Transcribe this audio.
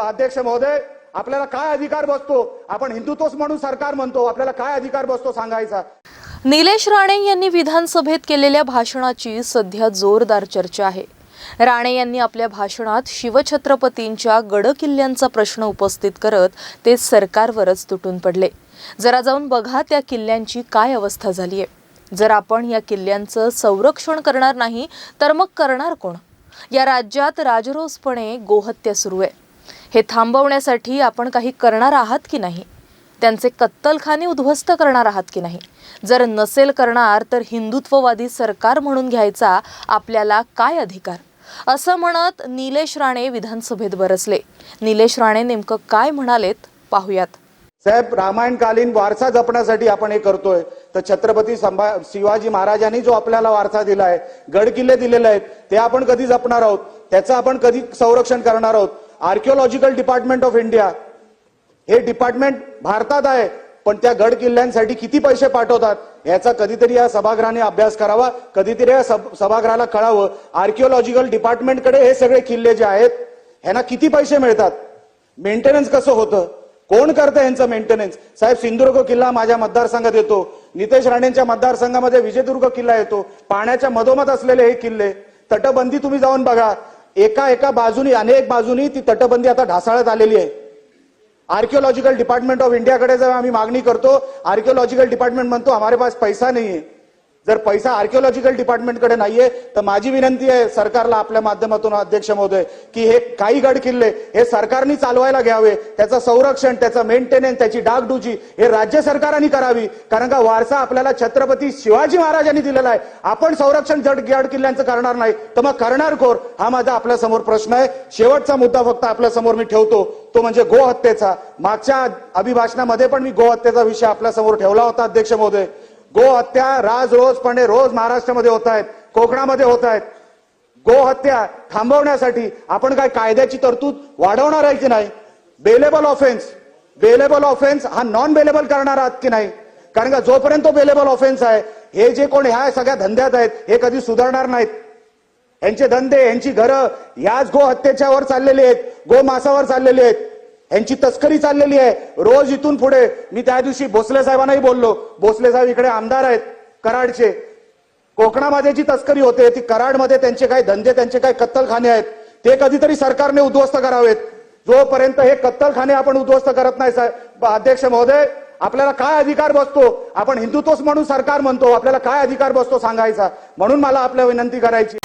अध्यक्ष महोदय आपल्याला काय अधिकार बसतो? आपण हिंदुत्वच म्हणून सरकार म्हणतो. आपल्याला काय अधिकार बसतो सांगायचा? निलेश राणे यांनी विधानसभेत केलेल्या भाषणाची सध्या जोरदार चर्चा आहे. राणे यांनी आपल्या भाषणात शिवछत्रपतींच्या गडकिल्ल्यांचा प्रश्न उपस्थित करत ते सरकारवरच तुटून पडले. जरा जाऊन बघा त्या किल्ल्यांची काय अवस्था झाली आहे. जर आपण या किल्ल्यांचं संरक्षण करणार नाही तर मग करणार कोण? या राज्यात राजरोसपणे गोहत्या सुरू आहे. हे थांबवण्यासाठी आपण काही करणार आहात की नाही? त्यांचे कत्तलखाने उद्ध्वस्त करणार आहात की नाही? जर नसेल करणार तर हिंदुत्ववादी सरकार म्हणून घ्यायचा आपल्याला काय अधिकार? असं म्हणत निलेश राणे विधानसभेत बरसले. निलेश राणे नेमकं काय म्हणालेत? पाहूयात. साहेब रामायणकालीन वारसा जपण्यासाठी आपण हे करतोय. तर छत्रपती संभा शिवाजी महाराजांनी जो आपल्याला वारसा दिलाय गड किल्ले दिलेले आहेत ते आपण कधी जपणार आहोत? त्याचं आपण कधी संरक्षण करणार आहोत? आर्किओलॉजिकल डिपार्टमेंट ऑफ इंडिया हे डिपार्टमेंट भारतात आहे पण त्या गड किल्ल्यांसाठी किती पैसे पाठवतात? याचा कधीतरी या सभागृहाने अभ्यास करावा कधीतरी या सभागृहाला कळावं. आर्किओलॉजिकल डिपार्टमेंटकडे हे सगळे किल्ले जे आहेत ह्यांना किती पैसे मिळतात? मेंटेनन्स कसं होतं? कोण करतं यांचं मेंटेनन्स साहेब सिंधुदुर्ग किल्ला माझ्या मतदारसंघात येतो. नितेश राणेंच्या मतदारसंघामध्ये विजयदुर्ग किल्ला येतो. पाण्याच्या मधोमध असलेले हे किल्ले. तटबंदी तुम्ही जाऊन बघा. एका एका बाजूनी अनेक बाजूनी ती तटबंदी आता ढासाळत आलेली आहे. आर्किओलॉजिकल डिपार्टमेंट ऑफ इंडियाकडे जेव्हा आम्ही मागणी करतो आर्किओलॉजिकल डिपार्टमेंट म्हणतो हमारे पास पैसा नाहीये जर पैसा आर्किओलॉजिकल डिपार्टमेंटकडे नाहीये तर माझी विनंती आहे सरकारला आपल्या माध्यमातून अध्यक्ष महोदय की हे काही गड किल्ले हे सरकारने चालवायला घ्यावे. त्याचं संरक्षण त्याचं मेंटेनन्स त्याची डागडुजी हे राज्य सरकारांनी करावी. कारण का वारसा आपल्याला छत्रपती शिवाजी महाराजांनी दिलेला आहे. आपण संरक्षण जड गड किल्ल्यांचं करणार नाही. तर मग करणार कोर हा माझा आपल्यासमोर प्रश्न आहे. शेवटचा मुद्दा फक्त आपल्यासमोर मी ठेवतो. तो म्हणजे गोहत्येचा. मागच्या अभिभाषणामध्ये पण मी गोहत्येचा विषय आपल्यासमोर ठेवला होता अध्यक्ष महोदय. गो हत्या राज रोजपणे रोज महाराष्ट्रामध्ये होत आहेत कोकणामध्ये होत आहेत. गोहत्या थांबवण्यासाठी आपण काय कायद्याची तरतूद वाढवणार आहे की नाही? बेलेबल ऑफेन्स बेलेबल ऑफेन्स हा नॉन बेलेबल करणार आहात की नाही? कारण का जोपर्यंत तो बेलेबल ऑफेन्स आहे हे जे कोण ह्या सगळ्या धंद्यात आहेत हे कधी सुधारणार नाहीत. यांचे धंदे यांची घरं याच गो हत्येच्यावर चाललेली आहेत गो मासावर चाललेली आहेत. यांची तस्करी चाललेली आहे. रोज इथून पुढे मी त्या दिवशी भोसले साहेबांनाही बोललो. भोसले साहेब इकडे आमदार आहेत कराडचे. कोकणामध्ये जी तस्करी होते ती कराडमध्ये त्यांचे काही धंदे त्यांचे काही कत्तलखाने आहेत. ते कधीतरी सरकारने उद्ध्वस्त करावेत. जोपर्यंत हे कत्तलखाने आपण उद्ध्वस्त करत नाही साहेब अध्यक्ष महोदय आपल्याला काय अधिकार बसतो? आपण हिंदुत्वच म्हणून सरकार म्हणतो. आपल्याला काय अधिकार बसतो सांगायचा? म्हणून मला आपल्या विनंती करायची.